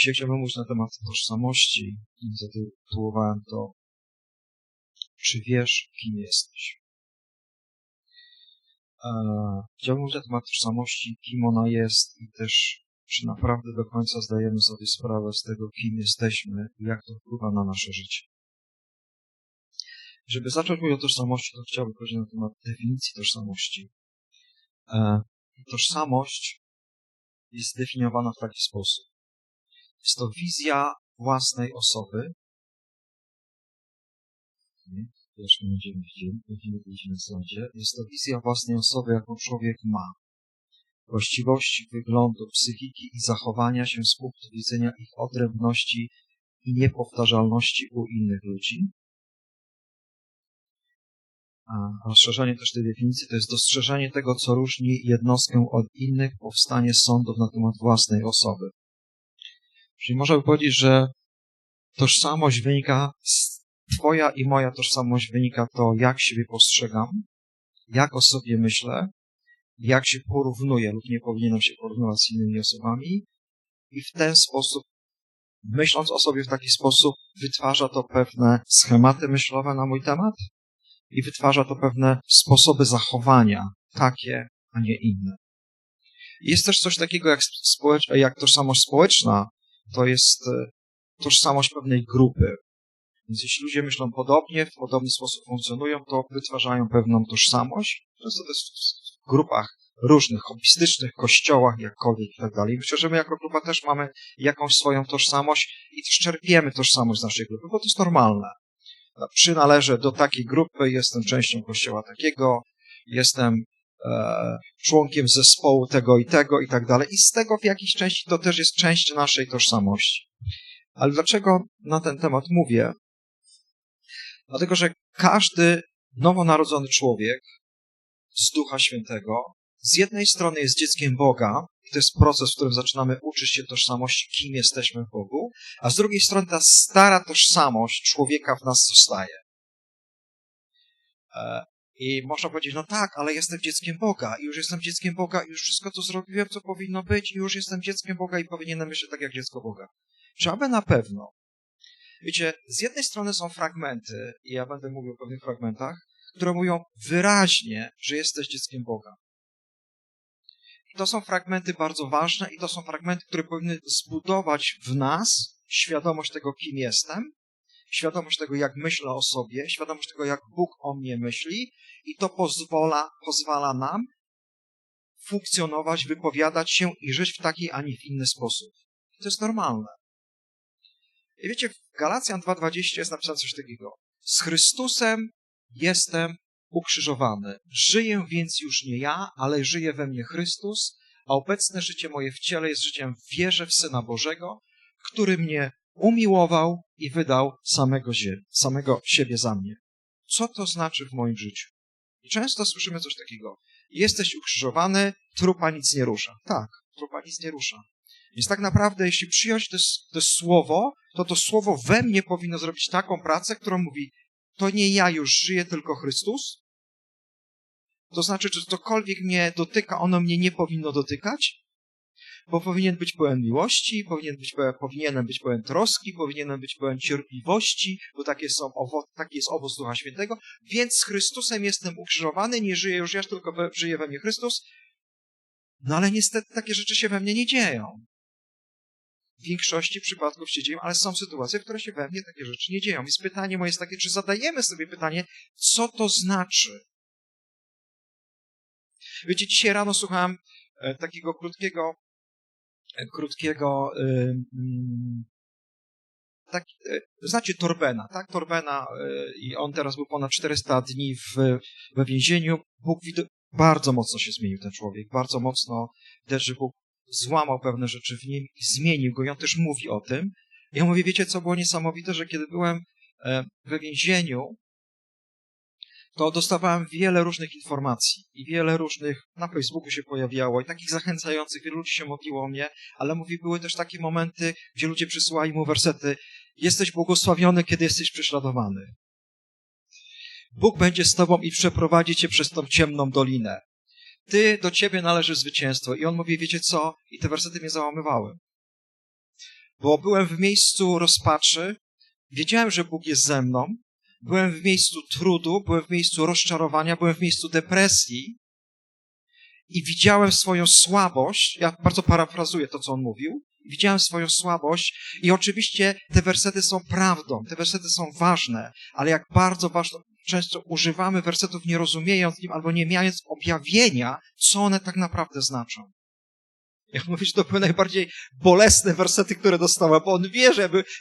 Dzisiaj chciałbym mówić na temat tożsamości i zatytułowałem to Czy wiesz, kim jesteś? Chciałbym mówić na temat tożsamości, kim ona jest i też czy naprawdę do końca zdajemy sobie sprawę z tego, kim jesteśmy i jak to wpływa na nasze życie. Żeby zacząć mówić o tożsamości, to chciałbym powiedzieć na temat definicji tożsamości. E, tożsamość jest zdefiniowana w taki sposób. Jest to wizja własnej osoby. Też będziemy widzieli, będziemy widzieć na slajdzie. Jest to wizja własnej osoby, jaką człowiek ma. Właściwości wyglądu, psychiki i zachowania się z punktu widzenia ich odrębności i niepowtarzalności u innych ludzi. A rozszerzenie też tej definicji to jest dostrzeżenie tego, co różni jednostkę od innych, powstanie sądów na temat własnej osoby. Czyli można by powiedzieć, że tożsamość wynika, z, Twoja i moja tożsamość wynika to, jak siebie postrzegam, jak o sobie myślę, jak się porównuję lub nie powinienem się porównywać z innymi osobami i w ten sposób, myśląc o sobie w taki sposób, wytwarza to pewne schematy myślowe na mój temat i wytwarza to pewne sposoby zachowania, takie, a nie inne. Jest też coś takiego jak, społecz- jak tożsamość społeczna, to jest e, tożsamość pewnej grupy. Więc jeśli ludzie myślą podobnie, w podobny sposób funkcjonują, to wytwarzają pewną tożsamość. Często to jest w grupach różnych, hobbystycznych, kościołach, jakkolwiek i tak dalej. Myślę, że my jako grupa też mamy jakąś swoją tożsamość i też czerpiemy tożsamość z naszej grupy, bo to jest normalne. Przynależę do takiej grupy, jestem częścią kościoła takiego, jestem członkiem zespołu tego i tego i tak dalej. I z tego w jakiejś części to też jest część naszej tożsamości. Ale dlaczego na ten temat mówię? Dlatego, że każdy nowonarodzony człowiek z Ducha Świętego z jednej strony jest dzieckiem Boga, to jest proces, w którym zaczynamy uczyć się tożsamości, kim jesteśmy w Bogu, a z drugiej strony ta stara tożsamość człowieka w nas zostaje. I można powiedzieć, no tak, ale jestem dzieckiem Boga i już jestem dzieckiem Boga i już wszystko, co zrobiłem, co powinno być i już jestem dzieckiem Boga i powinienem myśleć tak jak dziecko Boga. Czy aby na pewno? Wiecie, z jednej strony są fragmenty, i ja będę mówił o pewnych fragmentach, które mówią wyraźnie, że jesteś dzieckiem Boga. I to są fragmenty bardzo ważne i to są fragmenty, które powinny zbudować w nas świadomość tego, kim jestem, świadomość tego, jak myślę o sobie, świadomość tego, jak Bóg o mnie myśli i to pozwala, pozwala nam funkcjonować, wypowiadać się i żyć w taki, a nie w inny sposób. To jest normalne. I wiecie, w Galacjan 2.20 jest napisane coś takiego. Z Chrystusem jestem ukrzyżowany. Żyję więc już nie ja, ale żyje we mnie Chrystus, a obecne życie moje w ciele jest życiem w wierze w Syna Bożego, który mnie umiłował i wydał samego, samego siebie za mnie. Co to znaczy w moim życiu? I często słyszymy coś takiego. Jesteś ukrzyżowany, trupa nic nie rusza. Tak, trupa nic nie rusza. Więc tak naprawdę, jeśli przyjąć to, to słowo, to to słowo we mnie powinno zrobić taką pracę, którą mówi, to nie ja już żyję, tylko Chrystus. To znaczy, że cokolwiek mnie dotyka, ono mnie nie powinno dotykać, bo powinien być pełen miłości, powinien być pełen, powinienem być pełen troski, powinienem być pełen cierpliwości, bo takie są owo, taki jest owoc Ducha Świętego, więc z Chrystusem jestem ukrzyżowany, nie żyję już ja, tylko we, żyje we mnie Chrystus. No ale niestety takie rzeczy się we mnie nie dzieją. W większości przypadków się dzieją, ale są sytuacje, w których się we mnie takie rzeczy nie dzieją. Więc pytanie moje jest takie, czy zadajemy sobie pytanie, co to znaczy? Wiecie, dzisiaj rano słuchałem e, takiego krótkiego, krótkiego, yy, tak, znacie Torbena, tak? Torbena i on teraz był ponad 400 dni w, we więzieniu. Bóg bardzo mocno się zmienił ten człowiek, bardzo mocno też, że Bóg złamał pewne rzeczy w nim zmienił go i on też mówi o tym. Ja mówię, wiecie co było niesamowite, że kiedy byłem we więzieniu, to dostawałem wiele różnych informacji i wiele różnych na Facebooku się pojawiało i takich zachęcających, wielu ludzi się modliło o mnie, ale mówi, były też takie momenty, gdzie ludzie przysyłali mu wersety jesteś błogosławiony, kiedy jesteś prześladowany. Bóg będzie z tobą i przeprowadzi cię przez tą ciemną dolinę. Ty, do ciebie należy zwycięstwo. I on mówi, wiecie co? I te wersety mnie załamywały. bo byłem w miejscu rozpaczy, wiedziałem, że Bóg jest ze mną, byłem w miejscu trudu, byłem w miejscu rozczarowania, byłem w miejscu depresji i widziałem swoją słabość. Ja bardzo parafrazuję to, co on mówił. Widziałem swoją słabość i oczywiście te wersety są prawdą, te wersety są ważne, ale jak bardzo ważne, często używamy wersetów nie rozumiejąc nim albo nie mając objawienia, co one tak naprawdę znaczą. Ja mówię, że to były najbardziej bolesne wersety, które dostałem, bo on wie,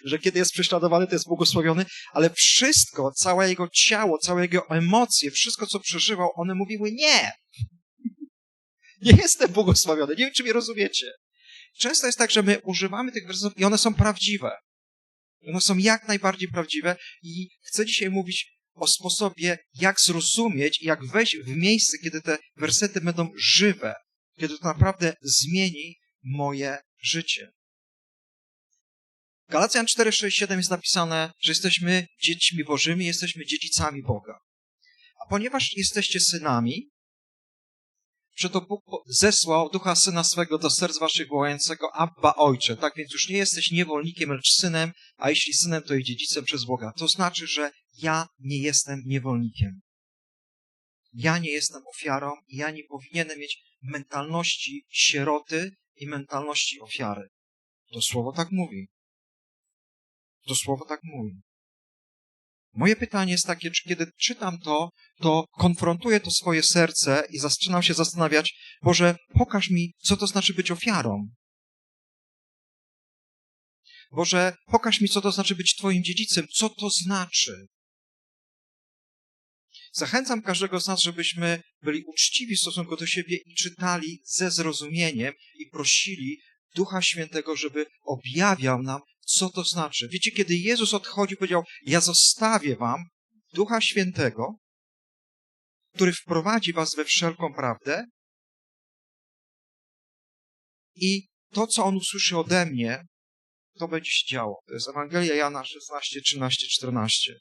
że kiedy jest prześladowany, to jest błogosławiony, ale wszystko, całe jego ciało, całe jego emocje, wszystko, co przeżywał, one mówiły nie. Nie jestem błogosławiony. Nie wiem, czy mnie rozumiecie. Często jest tak, że my używamy tych wersetów i one są prawdziwe. One są jak najbardziej prawdziwe i chcę dzisiaj mówić o sposobie, jak zrozumieć i jak wejść w miejsce, kiedy te wersety będą żywe, kiedy to naprawdę zmieni moje życie. Galacjan 4:6-7 jest napisane, że jesteśmy dziećmi Bożymi, jesteśmy dziedzicami Boga. A ponieważ jesteście synami, że to Bóg zesłał ducha syna swego do serc waszych wołającego Abba Ojcze. Tak więc już nie jesteś niewolnikiem, lecz synem, a jeśli synem, to i dziedzicem przez Boga. To znaczy, że ja nie jestem niewolnikiem. Ja nie jestem ofiarą i ja nie powinienem mieć mentalności sieroty i mentalności ofiary. To słowo tak mówi. To słowo tak mówi. Moje pytanie jest takie, czy kiedy czytam to, to konfrontuję to swoje serce i zaczynam się zastanawiać, Boże, pokaż mi, co to znaczy być ofiarą. Boże, pokaż mi, co to znaczy być Twoim dziedzicem, co to znaczy. Zachęcam każdego z nas, żebyśmy byli uczciwi w stosunku do siebie i czytali ze zrozumieniem i prosili Ducha Świętego, żeby objawiał nam, co to znaczy. Wiecie, kiedy Jezus odchodził, powiedział: Ja zostawię wam Ducha Świętego, który wprowadzi was we wszelką prawdę i to, co on usłyszy ode mnie, to będzie się działo. To jest Ewangelia Jana 16, 13, 14.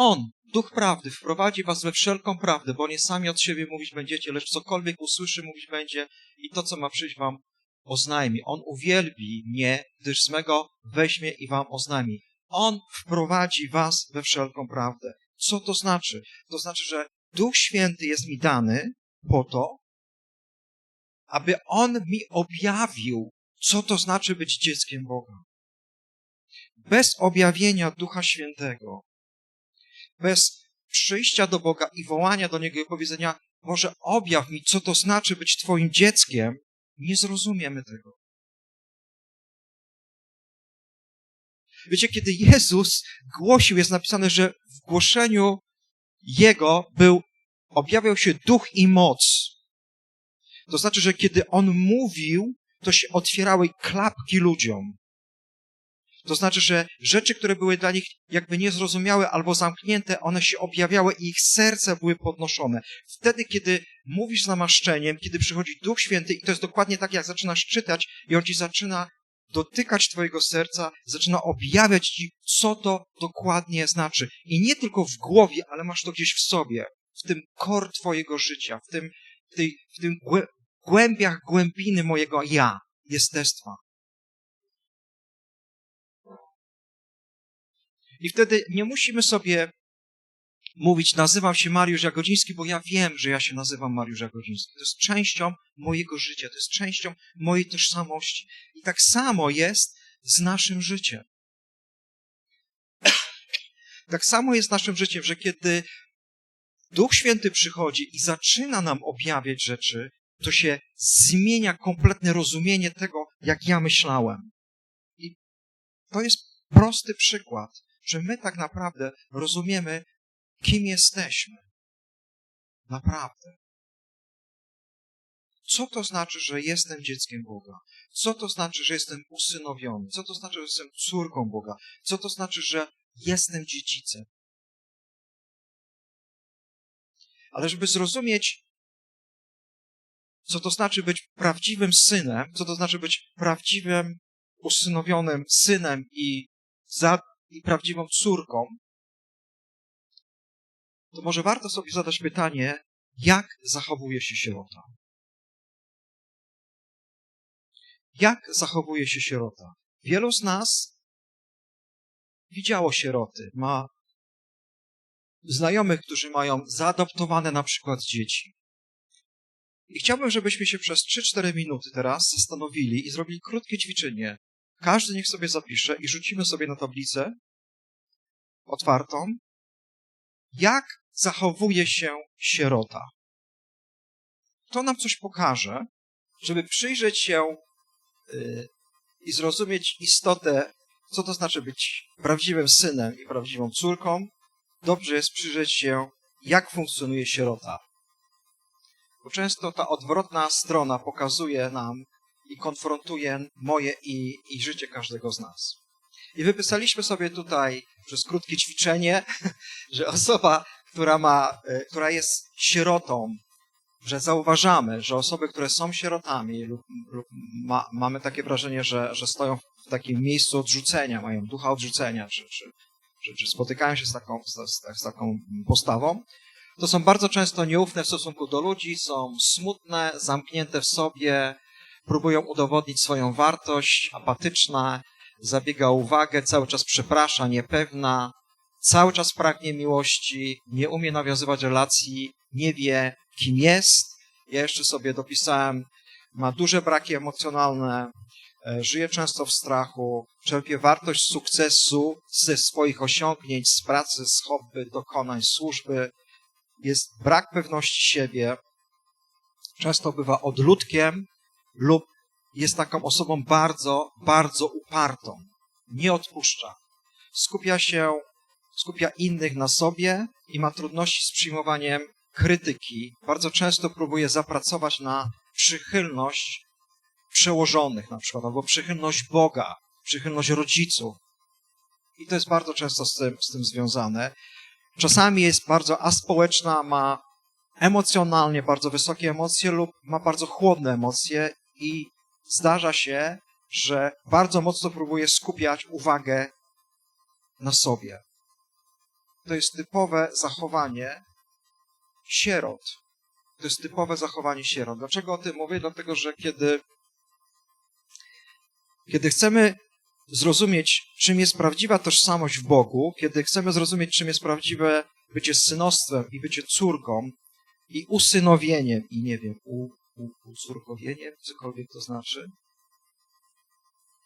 On, Duch Prawdy, wprowadzi was we wszelką prawdę, bo nie sami od siebie mówić będziecie, lecz cokolwiek usłyszy, mówić będzie i to, co ma przyjść wam, oznajmi. On uwielbi mnie, gdyż z mego weźmie i wam oznajmi. On wprowadzi was we wszelką prawdę. Co to znaczy? To znaczy, że Duch Święty jest mi dany po to, aby On mi objawił, co to znaczy być dzieckiem Boga. Bez objawienia Ducha Świętego, bez przyjścia do Boga i wołania do Niego i powiedzenia, może objaw mi, co to znaczy być Twoim dzieckiem, nie zrozumiemy tego. Wiecie, kiedy Jezus głosił, jest napisane, że w głoszeniu Jego był, objawiał się duch i moc. To znaczy, że kiedy On mówił, to się otwierały klapki ludziom. To znaczy, że rzeczy, które były dla nich jakby niezrozumiałe albo zamknięte, one się objawiały i ich serca były podnoszone. Wtedy, kiedy mówisz z namaszczeniem, kiedy przychodzi Duch Święty i to jest dokładnie tak, jak zaczynasz czytać i On ci zaczyna dotykać twojego serca, zaczyna objawiać ci, co to dokładnie znaczy. I nie tylko w głowie, ale masz to gdzieś w sobie, w tym kor twojego życia, w tym, w tej, w tym głębiach głębiny mojego ja, jestestwa. I wtedy nie musimy sobie mówić, nazywam się Mariusz Jagodziński, bo ja wiem, że ja się nazywam Mariusz Jagodziński. To jest częścią mojego życia, to jest częścią mojej tożsamości. I tak samo jest z naszym życiem. tak samo jest z naszym życiem, że kiedy Duch Święty przychodzi i zaczyna nam objawiać rzeczy, to się zmienia kompletne rozumienie tego, jak ja myślałem. I to jest prosty przykład że my tak naprawdę rozumiemy, kim jesteśmy. Naprawdę. Co to znaczy, że jestem dzieckiem Boga? Co to znaczy, że jestem usynowiony? Co to znaczy, że jestem córką Boga? Co to znaczy, że jestem dziedzicem? Ale żeby zrozumieć, co to znaczy być prawdziwym synem, co to znaczy być prawdziwym, usynowionym synem i za, i prawdziwą córką, to może warto sobie zadać pytanie, jak zachowuje się sierota? Jak zachowuje się sierota? Wielu z nas widziało sieroty, ma znajomych, którzy mają zaadoptowane na przykład dzieci. I chciałbym, żebyśmy się przez 3-4 minuty teraz zastanowili i zrobili krótkie ćwiczenie. Każdy niech sobie zapisze i rzucimy sobie na tablicę otwartą, jak zachowuje się sierota. To nam coś pokaże, żeby przyjrzeć się yy, i zrozumieć istotę, co to znaczy być prawdziwym synem i prawdziwą córką. Dobrze jest przyjrzeć się, jak funkcjonuje sierota. Bo często ta odwrotna strona pokazuje nam i konfrontuje moje i, i życie każdego z nas. I wypisaliśmy sobie tutaj przez krótkie ćwiczenie, że osoba, która, ma, która jest sierotą, że zauważamy, że osoby, które są sierotami lub, lub ma, mamy takie wrażenie, że, że stoją w takim miejscu odrzucenia, mają ducha odrzucenia, czy, czy, czy, czy spotykają się z taką, z, z taką postawą, to są bardzo często nieufne w stosunku do ludzi, są smutne, zamknięte w sobie, próbują udowodnić swoją wartość, apatyczna, zabiega uwagę, cały czas przeprasza, niepewna, cały czas pragnie miłości, nie umie nawiązywać relacji, nie wie, kim jest. Ja jeszcze sobie dopisałem, ma duże braki emocjonalne, żyje często w strachu, czerpie wartość sukcesu ze swoich osiągnięć, z pracy, z hobby, dokonań, służby. Jest brak pewności siebie, często bywa odludkiem lub jest taką osobą bardzo, bardzo upartą. Nie odpuszcza. Skupia się, skupia innych na sobie i ma trudności z przyjmowaniem krytyki. Bardzo często próbuje zapracować na przychylność przełożonych na przykład, albo przychylność Boga, przychylność rodziców. I to jest bardzo często z tym, z tym związane. Czasami jest bardzo aspołeczna, ma emocjonalnie bardzo wysokie emocje lub ma bardzo chłodne emocje i zdarza się, że bardzo mocno próbuje skupiać uwagę na sobie. To jest typowe zachowanie sierot. To jest typowe zachowanie sierot. Dlaczego o tym mówię? Dlatego, że kiedy, kiedy chcemy zrozumieć, czym jest prawdziwa tożsamość w Bogu, kiedy chcemy zrozumieć, czym jest prawdziwe bycie synostwem i bycie córką i usynowieniem i nie wiem, u, ucórkowieniem, cokolwiek to znaczy,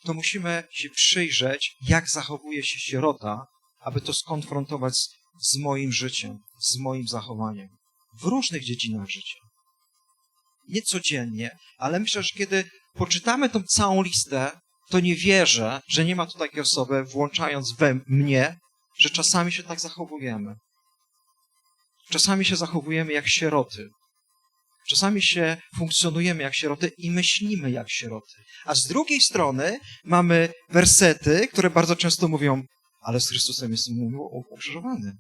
to musimy się przyjrzeć, jak zachowuje się sierota, aby to skonfrontować z, z moim życiem, z moim zachowaniem w różnych dziedzinach życia. Nie codziennie, ale myślę, że kiedy poczytamy tą całą listę, to nie wierzę, że nie ma tu takiej osoby, włączając we mnie, że czasami się tak zachowujemy. Czasami się zachowujemy jak sieroty. Czasami się funkcjonujemy jak sieroty i myślimy jak sieroty. A z drugiej strony mamy wersety, które bardzo często mówią, ale z Chrystusem jestem ukrzyżowany.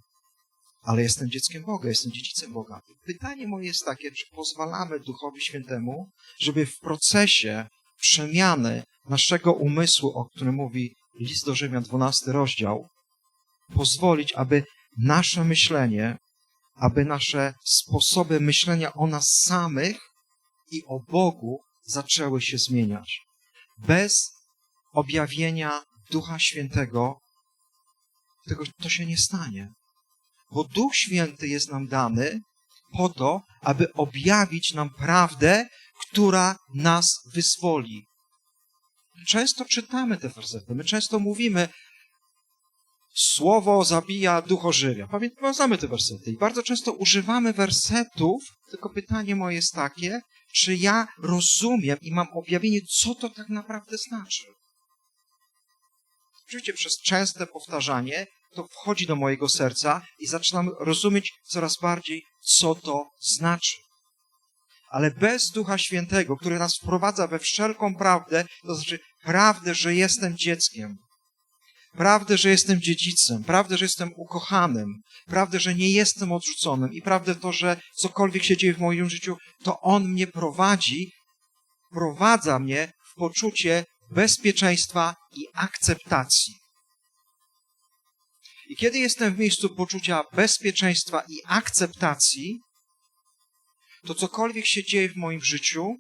Ale jestem dzieckiem Boga, jestem dziedzicem Boga. Pytanie moje jest takie, czy pozwalamy Duchowi Świętemu, żeby w procesie przemiany naszego umysłu, o którym mówi list do Rzymian, 12 rozdział, pozwolić, aby nasze myślenie, aby nasze sposoby myślenia o nas samych i o Bogu zaczęły się zmieniać. Bez objawienia Ducha Świętego tego to się nie stanie. Bo Duch Święty jest nam dany po to, aby objawić nam prawdę, która nas wyzwoli. Często czytamy te wersety, my często mówimy, słowo zabija, duch ożywia. Pamiętamy te wersety i bardzo często używamy wersetów, tylko pytanie moje jest takie, czy ja rozumiem i mam objawienie, co to tak naprawdę znaczy. Oczywiście przez częste powtarzanie to wchodzi do mojego serca i zaczynam rozumieć coraz bardziej, co to znaczy. Ale bez Ducha Świętego, który nas wprowadza we wszelką prawdę, to znaczy prawdę, że jestem dzieckiem, prawdę, że jestem dziedzicem, prawdę, że jestem ukochanym, prawdę, że nie jestem odrzuconym i prawdę to, że cokolwiek się dzieje w moim życiu, to On mnie prowadzi, prowadza mnie w poczucie bezpieczeństwa i akceptacji. I kiedy jestem w miejscu poczucia bezpieczeństwa i akceptacji, to cokolwiek się dzieje w moim życiu,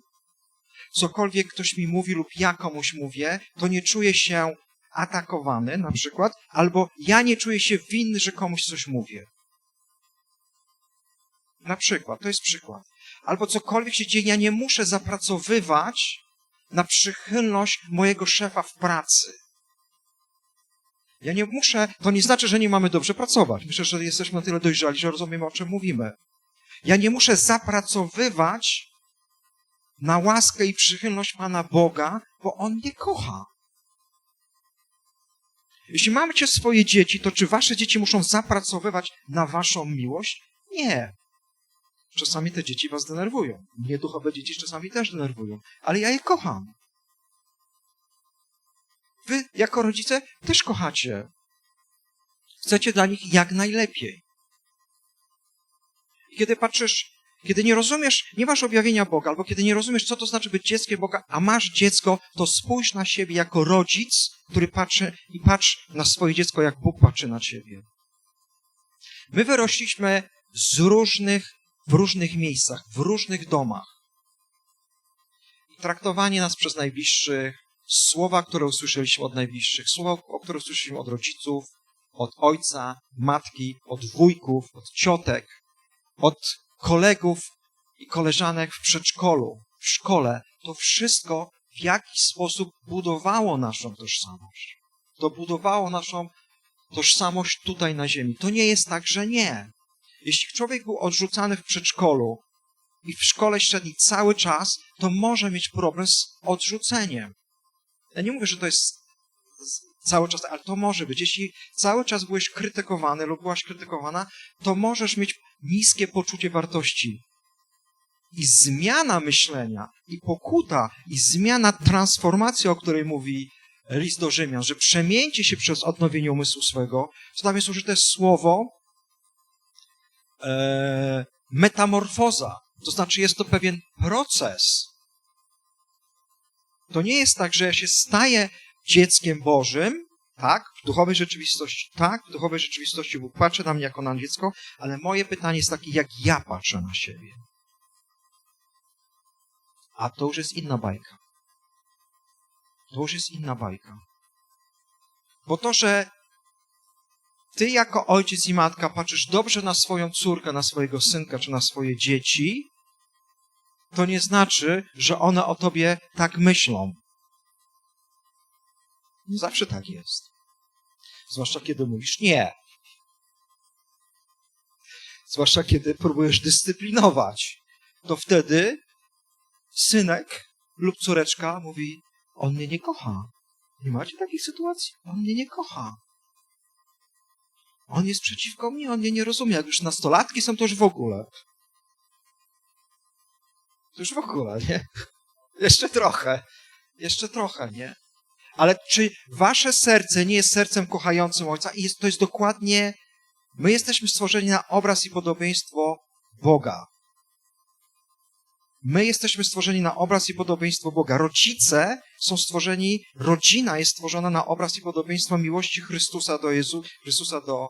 cokolwiek ktoś mi mówi lub ja komuś mówię, to nie czuję się atakowany na przykład, albo ja nie czuję się winny, że komuś coś mówię. Na przykład, to jest przykład. Albo cokolwiek się dzieje, ja nie muszę zapracowywać na przychylność mojego szefa w pracy. Ja nie muszę, to nie znaczy, że nie mamy dobrze pracować. Myślę, że jesteśmy na tyle dojrzali, że rozumiemy, o czym mówimy. Ja nie muszę zapracowywać na łaskę i przychylność Pana Boga, bo On mnie kocha. Jeśli macie swoje dzieci, to czy wasze dzieci muszą zapracowywać na waszą miłość? Nie. Czasami te dzieci was denerwują. Mnie duchowe dzieci czasami też denerwują, ale ja je kocham. Wy, jako rodzice, też kochacie. Chcecie dla nich jak najlepiej. I kiedy patrzysz, kiedy nie rozumiesz, nie masz objawienia Boga, albo kiedy nie rozumiesz, co to znaczy być dzieckiem Boga, a masz dziecko, to spójrz na siebie jako rodzic, który patrzy i patrz na swoje dziecko, jak Bóg patrzy na ciebie. My wyrośliśmy z różnych, w różnych miejscach, w różnych domach. Traktowanie nas przez najbliższych, słowa, które usłyszeliśmy od najbliższych, słowa, o które usłyszeliśmy od rodziców, od ojca, matki, od wujków, od ciotek, od kolegów i koleżanek w przedszkolu, w szkole, to wszystko w jakiś sposób budowało naszą tożsamość. To budowało naszą tożsamość tutaj na ziemi. To nie jest tak, że nie. Jeśli człowiek był odrzucany w przedszkolu i w szkole średniej cały czas, to może mieć problem z odrzuceniem. Ja nie mówię, że to jest cały czas, ale to może być. Jeśli cały czas byłeś krytykowany lub byłaś krytykowana, to możesz mieć niskie poczucie wartości. I zmiana myślenia, i pokuta, i zmiana transformacji, o której mówi list do Rzymian, że przemieńcie się przez odnowienie umysłu swego, to tam jest użyte słowo e, metamorfoza. To znaczy jest to pewien proces. To nie jest tak, że ja się staję dzieckiem Bożym, tak, w duchowej rzeczywistości, tak, w duchowej rzeczywistości Bóg patrzy na mnie jako na dziecko, ale moje pytanie jest takie, jak ja patrzę na siebie. A to już jest inna bajka. To już jest inna bajka. Bo to, że ty jako ojciec i matka patrzysz dobrze na swoją córkę, na swojego synka czy na swoje dzieci, to nie znaczy, że one o tobie tak myślą. Nie zawsze tak jest. Zwłaszcza kiedy mówisz nie. Zwłaszcza kiedy próbujesz dyscyplinować. To wtedy synek lub córeczka mówi: On mnie nie kocha. Nie macie takich sytuacji? On mnie nie kocha. On jest przeciwko mnie, on mnie nie rozumie. Jak już nastolatki są, to już w ogóle. To już w ogóle, nie? Jeszcze trochę. Jeszcze trochę, nie? Ale czy wasze serce nie jest sercem kochającym Ojca? I jest, to jest dokładnie, my jesteśmy stworzeni na obraz i podobieństwo Boga. My jesteśmy stworzeni na obraz i podobieństwo Boga. Rodzice są stworzeni, rodzina jest stworzona na obraz i podobieństwo miłości Chrystusa do Jezu, Chrystusa do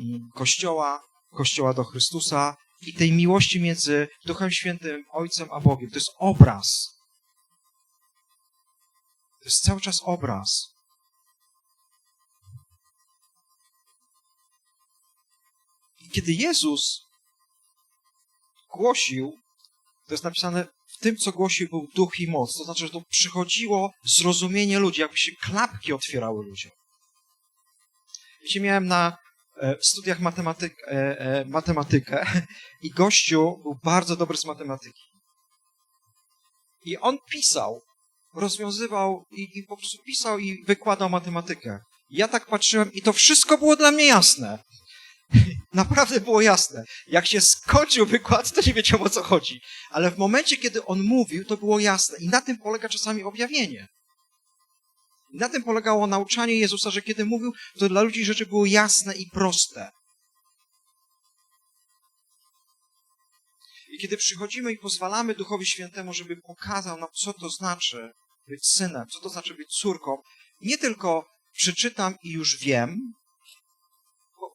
mm, Kościoła, Kościoła do Chrystusa i tej miłości między Duchem Świętym, Ojcem a Bogiem. To jest obraz. To jest cały czas obraz. I kiedy Jezus głosił, to jest napisane w tym, co głosił, był duch i moc. To znaczy, że to przychodziło zrozumienie ludzi, jakby się klapki otwierały ludziom. Wiecie, miałem na e, studiach matematyk, e, e, matematykę i gościu był bardzo dobry z matematyki. I on pisał, rozwiązywał i, i po prostu pisał i wykładał matematykę. Ja tak patrzyłem i to wszystko było dla mnie jasne. Naprawdę było jasne. Jak się skończył wykład, to nie wiedział o co chodzi. Ale w momencie, kiedy on mówił, to było jasne. I na tym polega czasami objawienie. I na tym polegało nauczanie Jezusa, że kiedy mówił, to dla ludzi rzeczy były jasne i proste. I kiedy przychodzimy i pozwalamy Duchowi Świętemu, żeby pokazał nam, co to znaczy być synem, co to znaczy być córką, nie tylko przeczytam i już wiem, bo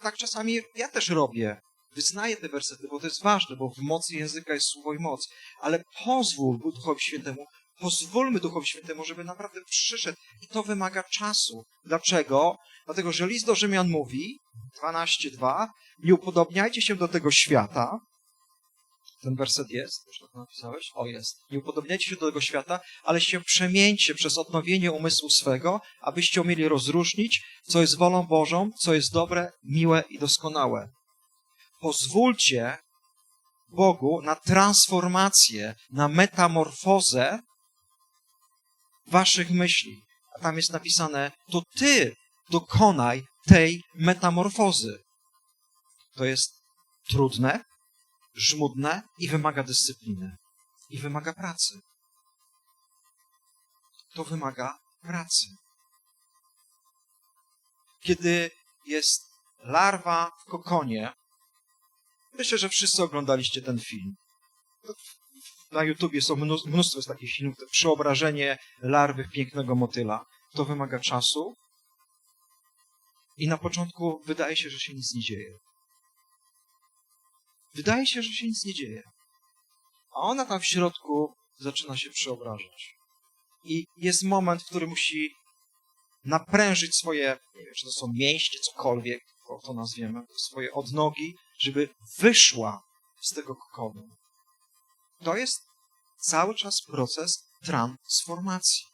tak czasami ja też robię. wyznaję te wersety, bo to jest ważne, bo w mocy języka jest słowo i moc, ale pozwól Duchowi Świętemu, pozwólmy Duchowi Świętemu, żeby naprawdę przyszedł i to wymaga czasu. Dlaczego? Dlatego, że list do Rzymian mówi, 12.2, nie upodobniajcie się do tego świata, ten werset jest, już to napisałeś? O, jest. Nie upodobniajcie się do tego świata, ale się przemieńcie przez odnowienie umysłu swego, abyście umieli rozróżnić, co jest wolą Bożą, co jest dobre, miłe i doskonałe. Pozwólcie Bogu na transformację, na metamorfozę waszych myśli. A tam jest napisane, to ty dokonaj tej metamorfozy. To jest trudne, żmudne i wymaga dyscypliny. I wymaga pracy. To wymaga pracy. Kiedy jest larwa w kokonie, myślę, że wszyscy oglądaliście ten film. Na YouTubie są mnóstwo takich filmów, przeobrażenie larwy pięknego motyla. To wymaga czasu. I na początku wydaje się, że się nic nie dzieje. Wydaje się, że się nic nie dzieje. A ona tam w środku zaczyna się przeobrażać. I jest moment, w którym musi naprężyć swoje, nie wiem, czy to są mięśnie, cokolwiek, to nazwiemy, swoje odnogi, żeby wyszła z tego kokonu. To jest cały czas proces transformacji.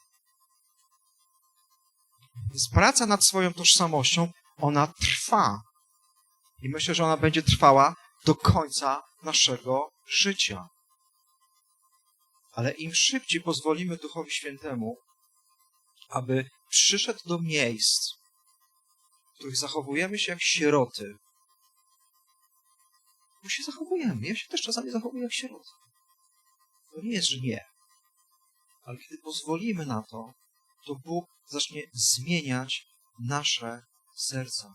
Więc praca nad swoją tożsamością, ona trwa. I myślę, że ona będzie trwała do końca naszego życia. Ale im szybciej pozwolimy Duchowi Świętemu, aby przyszedł do miejsc, w których zachowujemy się jak sieroty, bo się zachowujemy. Ja się też czasami zachowuję jak sierota. To nie jest, że nie. Ale kiedy pozwolimy na to, to Bóg zacznie zmieniać nasze serca.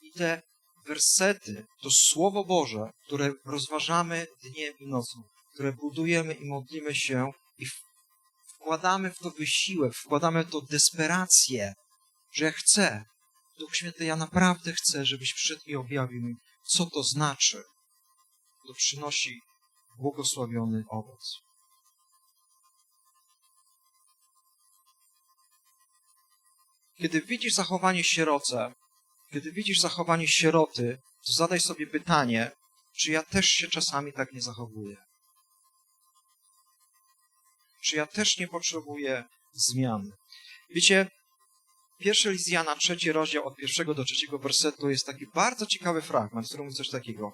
I te wersety, to Słowo Boże, które rozważamy dniem i nocą, które budujemy i modlimy się i wkładamy w to wysiłek, wkładamy w to desperację, że ja chcę, Duch Święty, ja naprawdę chcę, żebyś przyszedł i objawił mi, co to znaczy. To przynosi błogosławiony owoc. Kiedy widzisz zachowanie sieroce, kiedy widzisz zachowanie sieroty, to zadaj sobie pytanie, czy ja też się czasami tak nie zachowuję? Czy ja też nie potrzebuję zmiany? Wiecie, pierwszy list Jana, trzeci rozdział od pierwszego do trzeciego wersetu jest taki bardzo ciekawy fragment, który mówi coś takiego.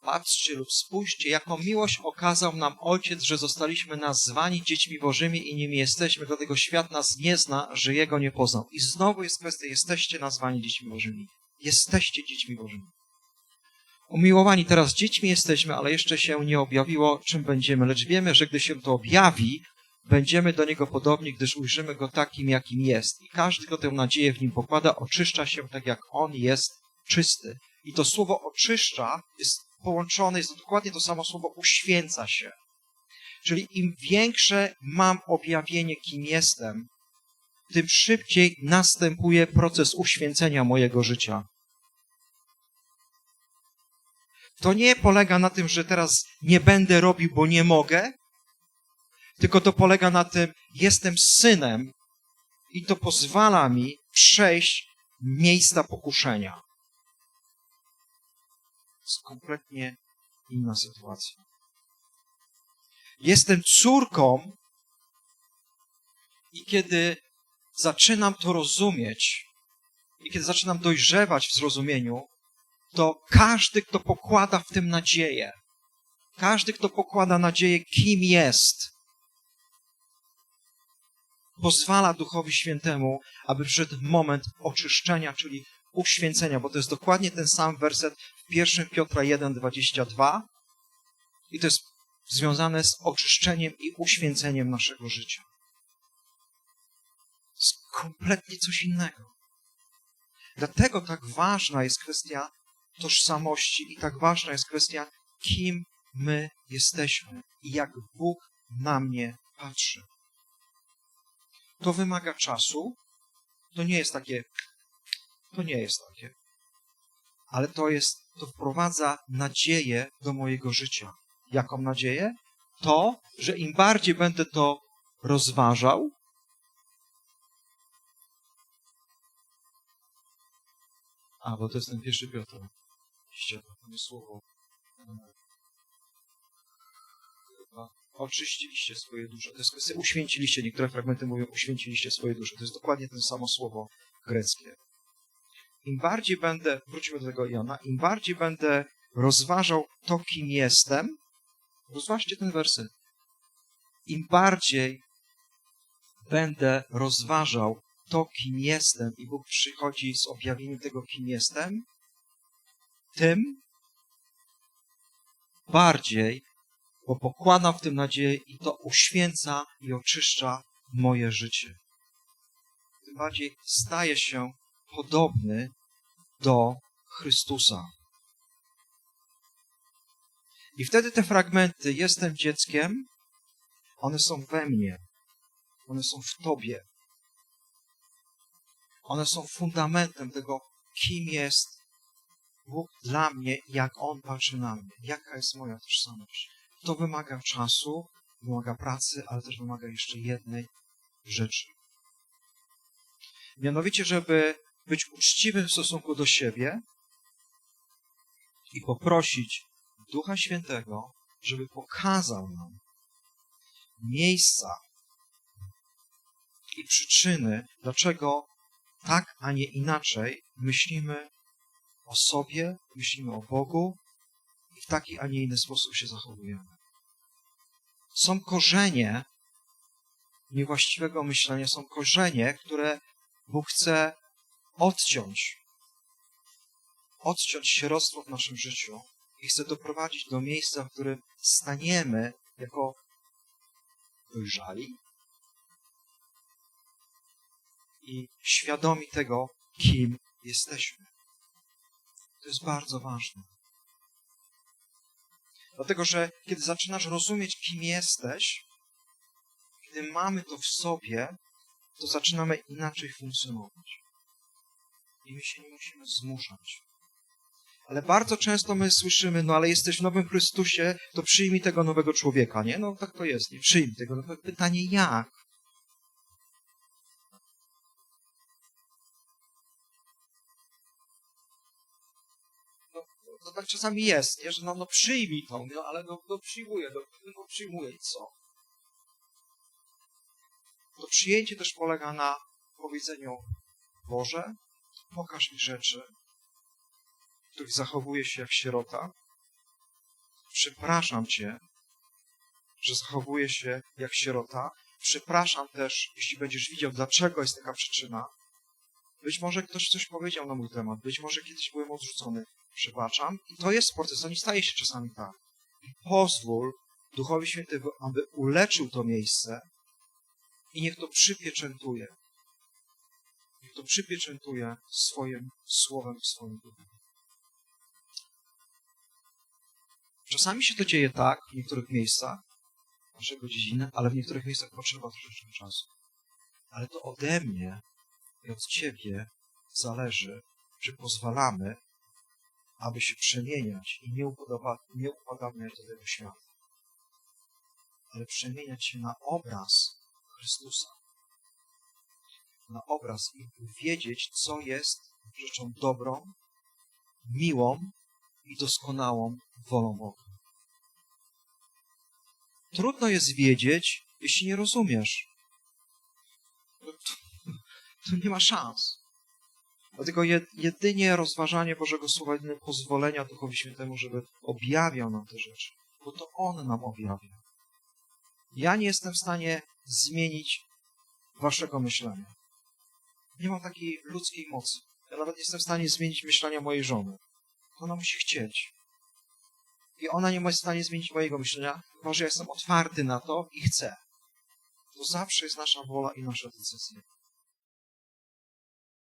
Patrzcie lub spójrzcie, jaką miłość okazał nam Ojciec, że zostaliśmy nazwani dziećmi Bożymi i nimi jesteśmy, dlatego świat nas nie zna, że Jego nie poznał. I znowu jest kwestia, jesteście nazwani dziećmi Bożymi. Jesteście dziećmi Bożymi. Umiłowani teraz dziećmi jesteśmy, ale jeszcze się nie objawiło, czym będziemy, lecz wiemy, że gdy się to objawi, będziemy do Niego podobni, gdyż ujrzymy Go takim, jakim jest. I każdy, kto tę nadzieję w Nim pokłada, oczyszcza się tak, jak On jest czysty. I to słowo oczyszcza jest połączone jest dokładnie to samo słowo uświęca się. Czyli im większe mam objawienie, kim jestem, tym szybciej następuje proces uświęcenia mojego życia. To nie polega na tym, że teraz nie będę robił, bo nie mogę, tylko to polega na tym, jestem synem i to pozwala mi przejść miejsca pokuszenia jest kompletnie inna sytuacja. Jestem córką i kiedy zaczynam to rozumieć, i kiedy zaczynam dojrzewać w zrozumieniu, to każdy, kto pokłada w tym nadzieję, każdy, kto pokłada nadzieję, kim jest, pozwala Duchowi Świętemu, aby przyszedł moment oczyszczenia, czyli uświęcenia, bo to jest dokładnie ten sam werset w 1 Piotra 1,22 i to jest związane z oczyszczeniem i uświęceniem naszego życia. To jest kompletnie coś innego. Dlatego tak ważna jest kwestia tożsamości i tak ważna jest kwestia, kim my jesteśmy i jak Bóg na mnie patrzy. To wymaga czasu. To nie jest takie to nie jest takie. ale to jest, to wprowadza nadzieję do mojego życia. Jaką nadzieję? To, że im bardziej będę to rozważał, a, bo to jest ten pierwszy Piotr. Oczywiście, to nie słowo. Chyba. Oczyściliście swoje dusze. To jest kwestia uświęciliście. Niektóre fragmenty mówią uświęciliście swoje dusze. To jest dokładnie to samo słowo greckie. Im bardziej będę, wróćmy do tego Jona, im bardziej będę rozważał to, kim jestem, rozważcie ten werset. Im bardziej będę rozważał to, kim jestem i Bóg przychodzi z objawieniem tego, kim jestem, tym bardziej, bo pokładam w tym nadzieję i to uświęca i oczyszcza moje życie. Tym bardziej staje się podobny do Chrystusa. I wtedy te fragmenty, jestem dzieckiem, one są we mnie, one są w Tobie. One są fundamentem tego, kim jest Bóg dla mnie jak On patrzy na mnie, jaka jest moja tożsamość. To wymaga czasu, wymaga pracy, ale też wymaga jeszcze jednej rzeczy. Mianowicie, żeby być uczciwym w stosunku do siebie i poprosić Ducha Świętego, żeby pokazał nam miejsca i przyczyny, dlaczego tak, a nie inaczej myślimy o sobie, myślimy o Bogu i w taki, a nie inny sposób się zachowujemy. Są korzenie niewłaściwego myślenia, są korzenie, które Bóg chce odciąć. Odciąć sieroctwo w naszym życiu i chce doprowadzić do miejsca, w którym staniemy jako dojrzali i świadomi tego, kim jesteśmy. To jest bardzo ważne. Dlatego, że kiedy zaczynasz rozumieć, kim jesteś, kiedy mamy to w sobie, to zaczynamy inaczej funkcjonować. I my się nie musimy zmuszać. Ale bardzo często my słyszymy, no ale jesteś w nowym Chrystusie, to przyjmij tego nowego człowieka, nie? No tak to jest, nie? Przyjmij tego nowego. Pytanie jak? No, to tak czasami jest, nie? że no, no przyjmij to, no ale no, no przyjmuję, no, no przyjmuję i co? To przyjęcie też polega na powiedzeniu Boże, pokaż mi rzeczy, w których zachowuję się jak sierota. Przepraszam Cię, że zachowuję się jak sierota. Przepraszam też, jeśli będziesz widział, dlaczego jest taka przyczyna. Być może ktoś coś powiedział na mój temat, być może kiedyś byłem odrzucony. Przebaczam. I to jest proces, to nie staje się czasami tak. I pozwól Duchowi Świętemu, aby uleczył to miejsce i niech to przypieczętuje. To przypieczętuje swoim słowem, swoim duchem. Czasami się to dzieje tak w niektórych miejscach naszego dziedziny, ale w niektórych miejscach potrzeba troszeczkę czasu. Ale to ode mnie i od Ciebie zależy, czy pozwalamy, aby się przemieniać i nie, upodoba, nie upadamy do tego świata, ale przemieniać się na obraz Chrystusa. Na obraz i wiedzieć, co jest rzeczą dobrą, miłą i doskonałą wolą Boga. Trudno jest wiedzieć, jeśli nie rozumiesz. To, to nie ma szans. Dlatego jedynie rozważanie Bożego Słowa, jedyne pozwolenia Duchowi Świętemu, żeby objawiał nam te rzeczy, bo to On nam objawia. Ja nie jestem w stanie zmienić waszego myślenia. Nie mam takiej ludzkiej mocy. Ja nawet nie jestem w stanie zmienić myślenia mojej żony. Ona musi chcieć. I ona nie jest w stanie zmienić mojego myślenia, chyba że ja jestem otwarty na to i chcę. To zawsze jest nasza wola i nasza decyzja.